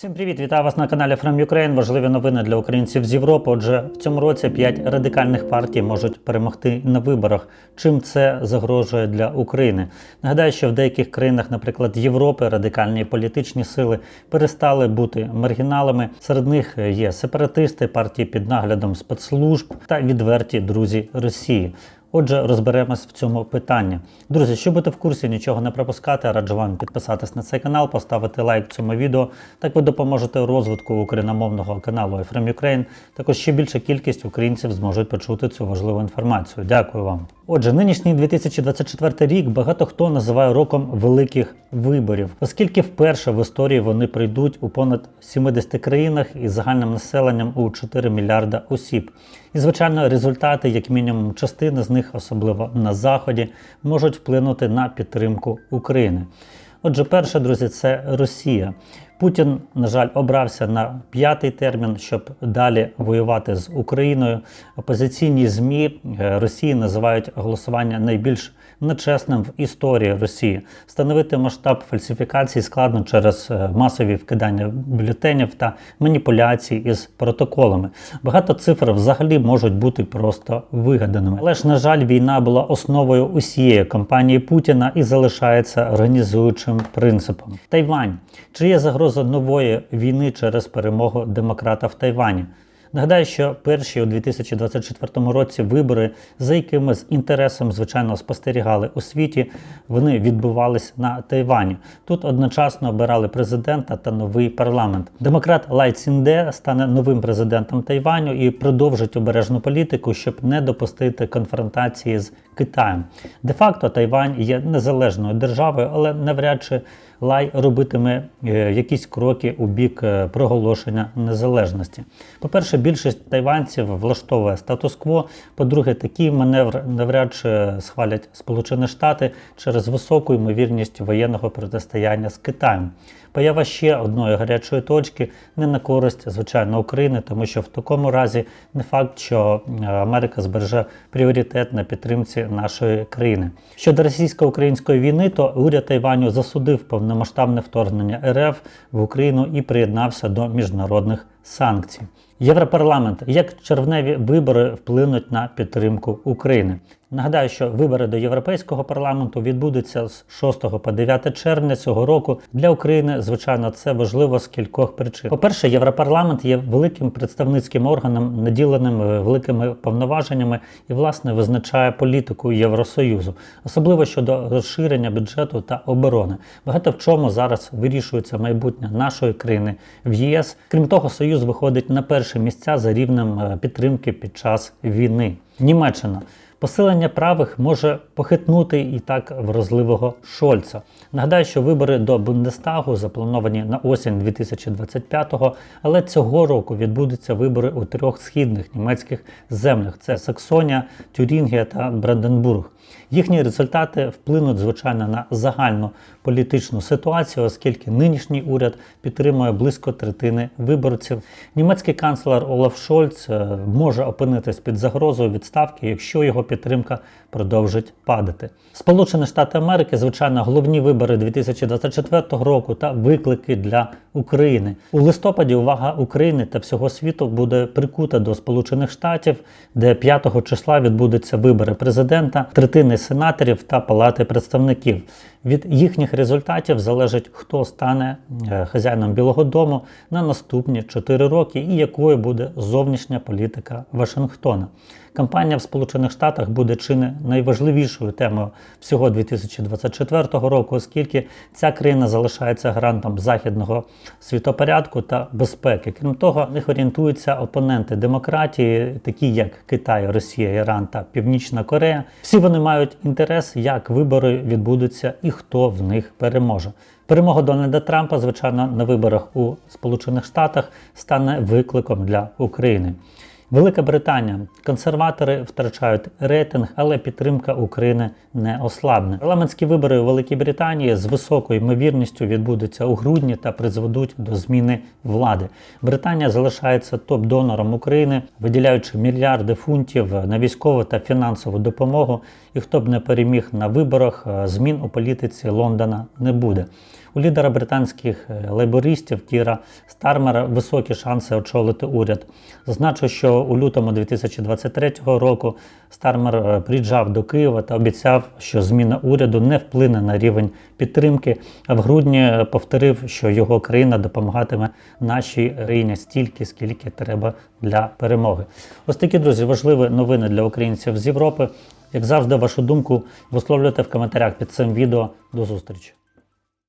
Всім привіт! Вітаю вас на каналі From Ukraine. Важливі новини для українців з Європи. Отже, в цьому році п'ять радикальних партій можуть перемогти на виборах. Чим це загрожує для України? Нагадаю, що в деяких країнах, наприклад, Європи, радикальні політичні сили перестали бути маргіналами. Серед них є сепаратисти, партії під наглядом спецслужб та відверті друзі Росії. Отже, розберемось в цьому питанні. Друзі, щоб бути в курсі, нічого не пропускати, раджу вам підписатись на цей канал, поставити лайк цьому відео. Так ви допоможете розвитку україномовного каналу Ukraine. Також ще більша кількість українців зможуть почути цю важливу інформацію. Дякую вам. Отже, нинішній 2024 рік багато хто називає роком великих виборів, оскільки вперше в історії вони прийдуть у понад 70 країнах із загальним населенням у 4 мільярда осіб. І, звичайно, результати, як мінімум, частини з них, особливо на заході, можуть вплинути на підтримку України. Отже, перше, друзі, це Росія. Путін, на жаль, обрався на п'ятий термін, щоб далі воювати з Україною. Опозиційні змі е, Росії називають голосування найбільш нечесним в історії Росії. Встановити масштаб фальсифікацій складно через е, масові вкидання бюлетенів та маніпуляції із протоколами. Багато цифр взагалі можуть бути просто вигаданими. Але ж, на жаль, війна була основою усієї кампанії Путіна і залишається організуючим принципом. Тайвань чи є загроза нової війни через перемогу демократа в Тайвані? Нагадаю, що перші у 2024 році вибори, за якими з інтересом звичайно спостерігали у світі, вони відбувались на Тайвані. Тут одночасно обирали президента та новий парламент. Демократ Лай Цінде стане новим президентом Тайваню і продовжить обережну політику, щоб не допустити конфронтації з Китаєм. Де-факто Тайвань є незалежною державою, але навряд чи Лай робитиме е, якісь кроки у бік е, проголошення незалежності. По-перше, більшість тайванців влаштовує статус-кво. По-друге, такий маневр навряд чи схвалять Сполучені Штати через високу ймовірність воєнного протистояння з Китаєм. Поява ще одної гарячої точки не на користь, звичайно, України, тому що в такому разі не факт, що е, Америка збереже пріоритет на підтримці нашої країни. Щодо російсько-української війни, то уряд Тайваню засудив повномасштабне вторгнення РФ в Україну і приєднався до міжнародних санкцій. Європарламент, як червневі вибори вплинуть на підтримку України. Нагадаю, що вибори до Європейського парламенту відбудуться з 6 по 9 червня цього року. Для України, звичайно, це важливо з кількох причин. По-перше, Європарламент є великим представницьким органом, наділеним е, великими повноваженнями і, власне, визначає політику Євросоюзу, особливо щодо розширення бюджету та оборони. Багато в чому зараз вирішується майбутнє нашої країни в ЄС. Крім того, Союз виходить на перші місця за рівнем е, підтримки під час війни. Німеччина. Посилення правих може похитнути і так вразливого Шольца. Нагадаю, що вибори до Бундестагу заплановані на осінь 2025-го, але цього року відбудуться вибори у трьох східних німецьких землях: це Саксонія, Тюрінгія та Бранденбург. Їхні результати вплинуть, звичайно, на загальну політичну ситуацію, оскільки нинішній уряд підтримує близько третини виборців. Німецький канцлер Олаф Шольц е, може опинитись під загрозою відставки, якщо його підтримка продовжить падати. Сполучені Штати Америки, звичайно, головні вибори 2024 року та виклики для України у листопаді. Увага України та всього світу буде прикута до Сполучених Штатів, де 5 числа відбудуться вибори президента, третини сенаторів та палати представників. Від їхніх результатів залежить, хто стане е, хазяїном Білого Дому на наступні 4 роки і якою буде зовнішня політика Вашингтона. Кампанія в Сполучених Штатах буде чи не найважливішою темою всього 2024 року, оскільки ця країна залишається гарантом західного світопорядку та безпеки. Крім того, в них орієнтуються опоненти демократії, такі як Китай, Росія, Іран та Північна Корея. Всі вони мають інтерес, як вибори відбудуться і хто в них переможе. Перемога Дональда Трампа, звичайно, на виборах у Сполучених Штатах стане викликом для України. Велика Британія. Консерватори втрачають рейтинг, але підтримка України не ослабне. Парламентські вибори у Великій Британії з високою ймовірністю відбудуться у грудні та призведуть до зміни влади. Британія залишається топ-донором України, виділяючи мільярди фунтів на військову та фінансову допомогу. І хто б не переміг на виборах, змін у політиці Лондона не буде. У лідера британських е, лейбористів Кіра Стармера високі шанси очолити уряд. Зазначу, що у лютому 2023 року Стармер е, приїжджав до Києва та обіцяв, що зміна уряду не вплине на рівень підтримки. А в грудні е, повторив, що його країна допомагатиме нашій країні стільки, скільки треба для перемоги. Ось такі друзі, важливі новини для українців з Європи. Як завжди, вашу думку висловлюйте в коментарях під цим відео. До зустрічі.